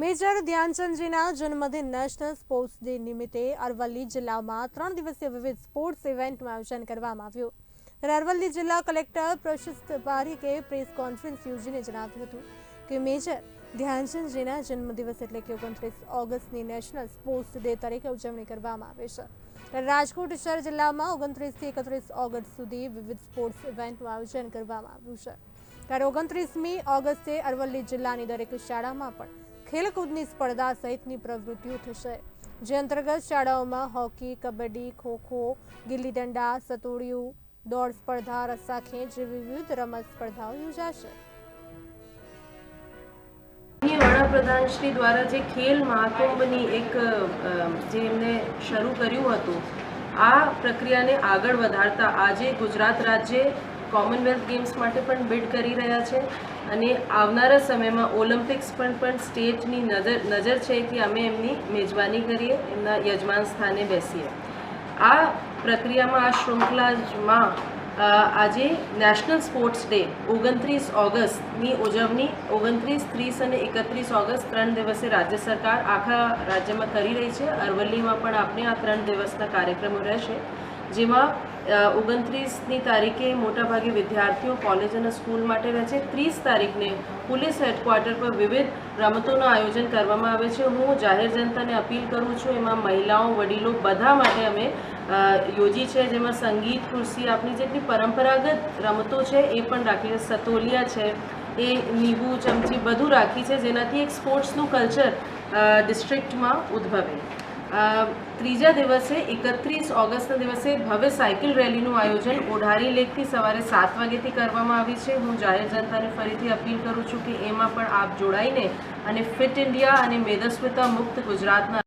Major ધ્યાનચંદજીના જન્મદિન national sports day નિમિત્તે અરવલ્લી જિલ્લામાં ત્રણ દિવસીય વિવિધ સ્પોર્ટ્સ ઇવેન્ટનું આયોજન કરવામાં આવ્યું. ત્યારે અરવલ્લી જિલ્લા કલેક્ટર પ્રશસ્ત પારીકે પ્રેસ કોન્ફરન્સ યોજીને જણાવ્યું હતું કે મેજર ધ્યાનચંદજીના જન્મદિવસ એટલે કે ઓગણત્રીસ ઓગસ્ટની નેશનલ સ્પોર્ટ્સ ડે તરીકે ઉજવણી કરવામાં આવે છે. રાજકોટ શહેર જિલ્લામાં ઓગણત્રીસથી એકત્રીસ ઓગસ્ટ સુધી વિવિધ સ્પોર્ટ્સ ઇવેન્ટનું આયોજન કરવામાં આવ્યું છે. ત્યારે ઓગણત્રીસમી ઓગસ્ટે અરવલ્લી જિલ્લાની દરેક શાળામાં પણ ખેલકૂદની સ્પર્ધા સહિતની પ્રવૃત્તિઓ થશે. જે અંતર્ગત શાળાઓમાં હોકી, કબડ્ડી, ખોખો, ગિલ્લી દંડા, સતોડિયું, દોડ સ્પર્ધા, રસ્સાખેંચ જેવી વિવિધ રમત સ્પર્ધાઓ યોજાશે. વડાપ્રધાન શ્રી દ્વારા જે ખેલ મહાકુંભની એક જે એમને શરૂ કર્યું હતું, આ પ્રક્રિયાને આગળ વધારતા આજે ગુજરાત રાજ્ય કોમનવેલ્થ ગેમ્સ માટે પણ બિડ કરી રહ્યા છે અને આવનારા સમયમાં ઓલિમ્પિક્સ પણ પણ સ્ટેટની નજર નજર છે કે અમે એમની મેજબાની કરીએ, એમના યજમાન સ્થાને બેસીએ. આ પ્રક્રિયામાં, આ શૃંખલામાં આજે નેશનલ સ્પોર્ટ્સ ડે ઓગણત્રીસ ઓગસ્ટની ઉજવણી, ઓગણત્રીસ, ત્રીસ અને એકત્રીસ ઓગસ્ટ ત્રણ દિવસે રાજ્ય સરકાર આખા રાજ્યમાં કરી રહી છે. અરવલ્લીમાં પણ આપણે આ ત્રણ દિવસના કાર્યક્રમો રહેશે. જેમાં ઓગણત્રીસની તારીખે મોટાભાગે વિદ્યાર્થીઓ કોલેજ અને સ્કૂલ માટે રહે છે. ત્રીસ તારીખને પોલીસ હેડક્વાર્ટર પર વિવિધ રમતોનું આયોજન કરવામાં આવે છે. હું જાહેર જનતાને અપીલ કરું છું, એમાં મહિલાઓ, વડીલો બધા માટે અમે યોજી છે, જેમાં સંગીત ખુરશી આપણી જેટલી પરંપરાગત રમતો છે, એ પણ રાખી છે સતોલિયા છે, એ લીંબુ ચમચી બધું રાખી છે, જેનાથી એક સ્પોર્ટ્સનું કલ્ચર ડિસ્ટ્રિક્ટમાં ઉદ્ભવે. ત્રીજા દિવસે, એકત્રીસ ઓગસ્ટના દિવસે ભવ્ય સાયકલ રેલીનું આયોજન ઓઢારી લેકથી સવારે સાત વાગ્યાથી કરવામાં આવી છે. હું જાહેર જનતાને ફરીથી અપીલ કરું છું કે એમાં પણ આપ જોડાઈને અને ફિટ ઇન્ડિયા અને મેદસ્વિતા મુક્ત ગુજરાતના